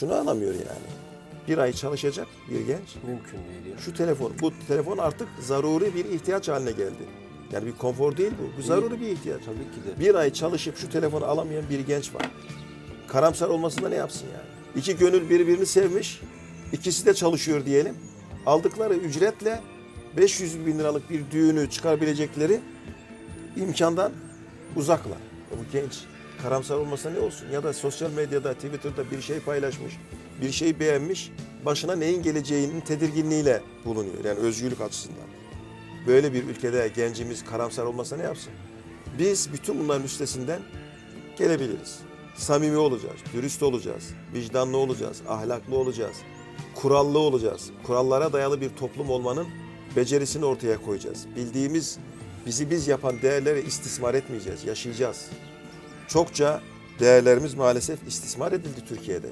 şunu anlamıyor yani. Bir ay çalışacak bir genç. Mümkün değil ya. Şu telefon, bu telefon artık zaruri bir ihtiyaç haline geldi. Yani bir konfor değil bu. Bu zaruri bir ihtiyaç. Tabii ki de. Bir ay çalışıp şu telefonu alamayan bir genç var. Karamsar olmasında ne yapsın yani? İki gönül birbirini sevmiş. ikisi de çalışıyor diyelim. Aldıkları ücretle 500 bin liralık bir düğünü çıkarabilecekleri imkandan uzaklar. Bu genç karamsar olmasa ne olsun? Ya da sosyal medyada, Twitter'da bir şey paylaşmış, bir şey beğenmiş, başına neyin geleceğinin tedirginliğiyle bulunuyor. Yani özgürlük açısından. Böyle bir ülkede gencimiz karamsar olmasa ne yapsın? Biz bütün bunların üstesinden gelebiliriz. Samimi olacağız, dürüst olacağız, vicdanlı olacağız, ahlaklı olacağız, kurallı olacağız. Kurallara dayalı bir toplum olmanın becerisini ortaya koyacağız. Bildiğimiz, bizi biz yapan değerleri istismar etmeyeceğiz, yaşayacağız. Çokça değerlerimiz maalesef istismar edildi Türkiye'de.